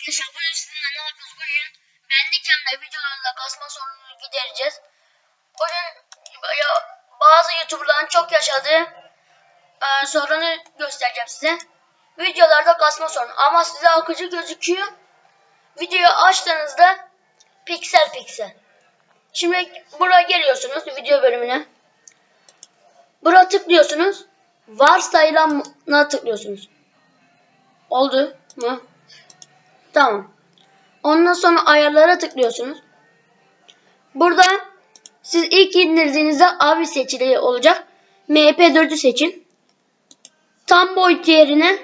Arkadaşlar bugün sizinle ne yapıyoruz? Bugün Bandicam'da videolarla kasma sorununu gidereceğiz. Bugün böyle bazı YouTuber'ların çok yaşadığı e, sorunu göstereceğim size. Videolarda kasma sorunu ama size akıcı gözüküyor. Videoyu açtığınızda piksel piksel. Şimdi buraya geliyorsunuz video bölümüne. Buraya tıklıyorsunuz. Varsayılana tıklıyorsunuz. Oldu mu? Tamam. Ondan sonra ayarlara tıklıyorsunuz. Burada siz ilk indirdiğinizde abi seçili olacak. MP4'ü seçin. Tam boyut yerine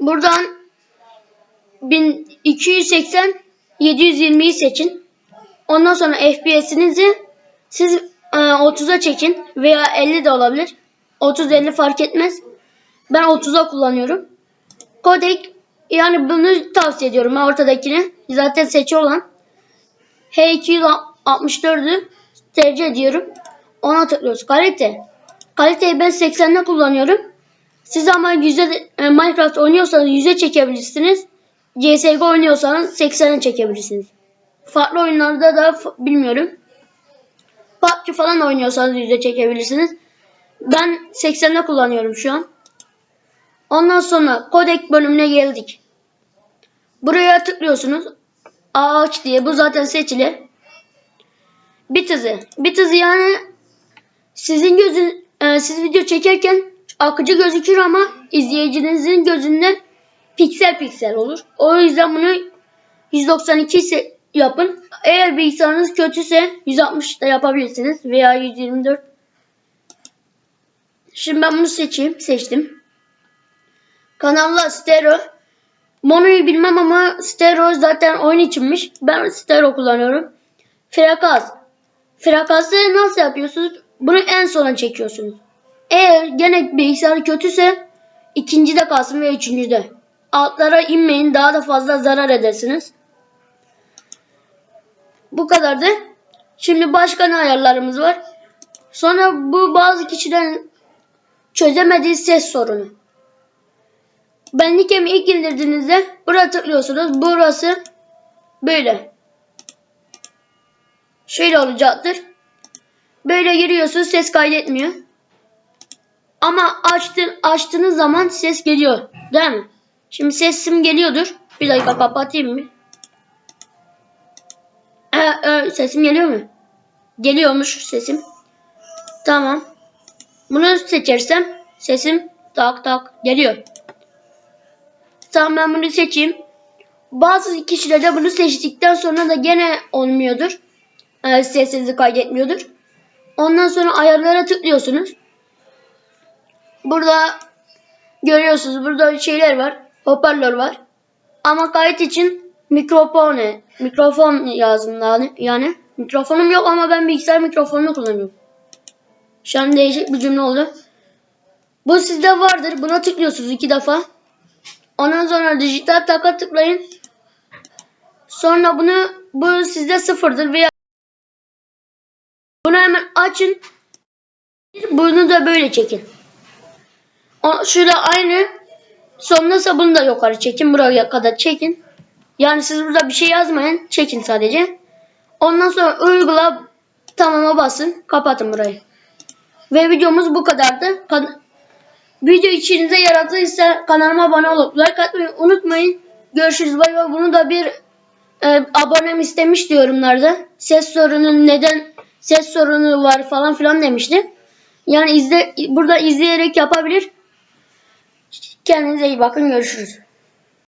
buradan 1280 720'yi seçin. Ondan sonra FPS'inizi siz e, 30'a çekin veya 50 de olabilir. 30-50 fark etmez. Ben 30'a kullanıyorum. Kodek yani bunu tavsiye ediyorum ben ortadakini. Zaten seçi olan. H264'ü tercih ediyorum. Ona tıklıyoruz. Kalite. Kaliteyi ben 80'de kullanıyorum. Siz ama 100'e e, Minecraft oynuyorsanız 100'e çekebilirsiniz. CSGO oynuyorsanız 80'e çekebilirsiniz. Farklı oyunlarda da bilmiyorum. PUBG falan oynuyorsanız 100'e çekebilirsiniz. Ben 80'de kullanıyorum şu an. Ondan sonra kodek bölümüne geldik. Buraya tıklıyorsunuz. Ağaç diye bu zaten seçili. Bit hızı. Bit hızı yani sizin gözün e, siz video çekerken akıcı gözükür ama izleyicinizin gözünde piksel piksel olur. O yüzden bunu 192 ise yapın. Eğer bilgisayarınız kötüse 160 da yapabilirsiniz veya 124. Şimdi ben bunu seçeyim. Seçtim. Kanalla stereo. Mono'yu bilmem ama stereo zaten oyun içinmiş. Ben stereo kullanıyorum. Frekans. Frekansı nasıl yapıyorsunuz? Bunu en sona çekiyorsunuz. Eğer gene bilgisayar kötüse ikinci de kalsın ve üçüncü de. Altlara inmeyin daha da fazla zarar edersiniz. Bu kadardı. Şimdi başka ne ayarlarımız var? Sonra bu bazı kişilerin çözemediği ses sorunu. Bandicam'i ilk indirdiğinizde buraya tıklıyorsunuz. Burası böyle. Şöyle olacaktır. Böyle giriyorsunuz ses kaydetmiyor. Ama açtın, açtığınız zaman ses geliyor. Değil mi? Şimdi sesim geliyordur. Bir dakika kapatayım mı? Ee, e, sesim geliyor mu? Geliyormuş sesim. Tamam. Bunu seçersem sesim tak tak geliyor. Tamam ben bunu seçeyim. Bazı kişilerde bunu seçtikten sonra da gene olmuyordur. Ee, sesinizi kaydetmiyordur. Ondan sonra ayarlara tıklıyorsunuz. Burada görüyorsunuz burada şeyler var. Hoparlör var. Ama kayıt için mikrofon mikrofon yazın yani. yani. Mikrofonum yok ama ben bilgisayar mikrofonunu kullanıyorum. Şu an değişik bir cümle oldu. Bu sizde vardır. Buna tıklıyorsunuz iki defa. Ondan sonra dijital taka tıklayın. Sonra bunu bu sizde sıfırdır veya bunu hemen açın. Bunu da böyle çekin. O, şöyle aynı. Sonrasında bunu da yukarı çekin. Buraya kadar çekin. Yani siz burada bir şey yazmayın. Çekin sadece. Ondan sonra uygula tamama basın. Kapatın burayı. Ve videomuz bu kadardı. Kan Video içinize yaradıysa kanalıma abone olup like atmayı unutmayın. Görüşürüz. Bay bay. Bunu da bir e, abonem istemişti yorumlarda. Ses sorunu neden ses sorunu var falan filan demişti. Yani izle burada izleyerek yapabilir. Kendinize iyi bakın. Görüşürüz.